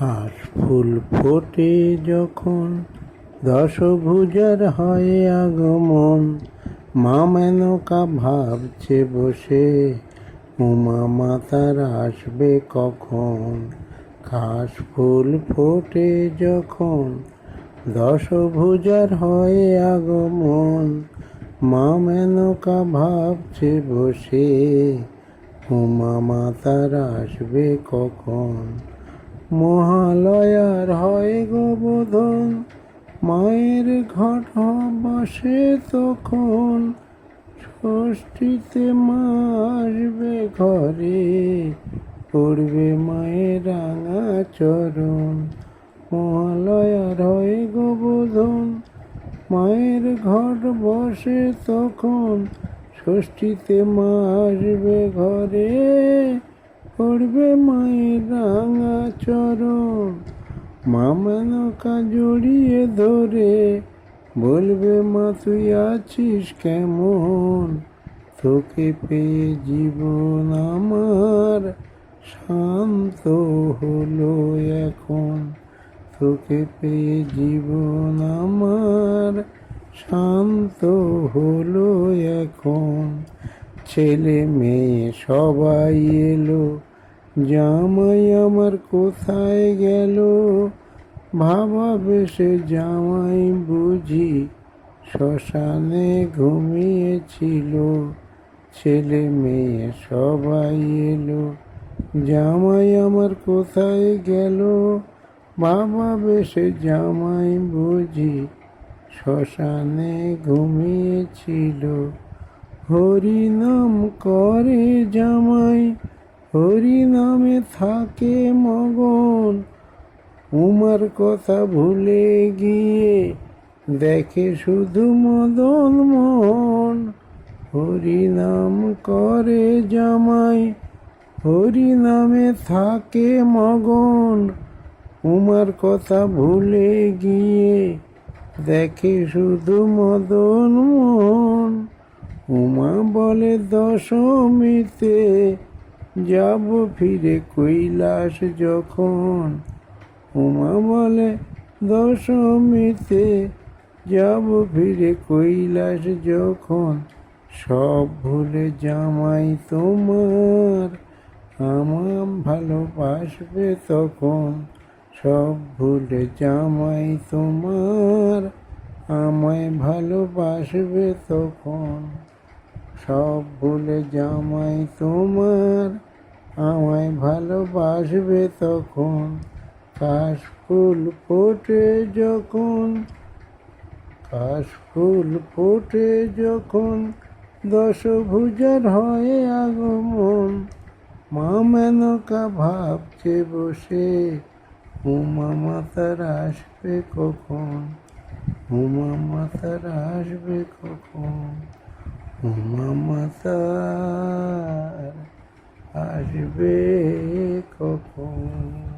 কাশ ফুল ফোটে যখন দশভুজার হয় আগমন। মা মেনকা ভাবছে বসে, উমা মাতার আসবে কখন? কাশ ফুল ফোটে যখন দশভুজার হয় আগমন। মা মেনকা ভাবছে বসে, উমা মাতার আসবে কখন? মহালয়ার হয় গোবোধন মায়ের ঘট বসে তখন ষষ্ঠীতে মা ঘরে, পড়বে মায়ের রাঙা চরণ। মহালয়ার হয় গোবোধন মায়ের ঘট বসে তখন ষষ্ঠীতে মা ঘরে পড়বে মায়ের রাঙা চরণ। মা মেনকা জড়িয়ে ধরে বলবে, মা, তুই আছিস কেমন? তোকে পেয়ে জীবন আমার শান্ত হলো এখন। তোকে পেয়ে জীবন আমার শান্ত হলো এখন। ছেলে মেয়ে সবাই এলো জামাই আমার কোথায় গেল? ভাবা বেশে জামাই বুঝি শ্মশানে ঘুমিয়েছিল। ছেলে মেয়ে সবাই এলো। জামাই আমার কোথায় গেল? বাবা বেশে জামাই বুঝি শ্মশানে ঘুমিয়েছিল। হরিনাম করে জামাই হরিনামে থাকে মগন, উমার কথা ভুলে গিয়ে দেখে শুধু মদন মোহন হরিনাম করে জামাই, হরিনামে থাকে মগন, উমার কথা ভুলে গিয়ে দেখে শুধু মদন মোহন উমা বলে দশমীতে যাব ফিরে কৈলাস যখন। উমা বলে দশমীতে যাব ফিরে কৈলাস যখন। সব ভুলে জামাই তোমার, আমার ভালোবাসবে তখন। সব ভুলে জামাই তোমার, আমায় ভালোবাসবে তখন। সব ভুলে জামাই তোমার আমায় ভালোবাসবে তখন। কাশ ফুল ফোটে যখন কাশ ফুল ফোটে যখন দশভুজার হয় আগমন। মা মেনকা ভাবছে বসে, উমা মাতার আসবে কখন? উমা মাতার আসবে কখন? উমা মাতার আসবে কখন?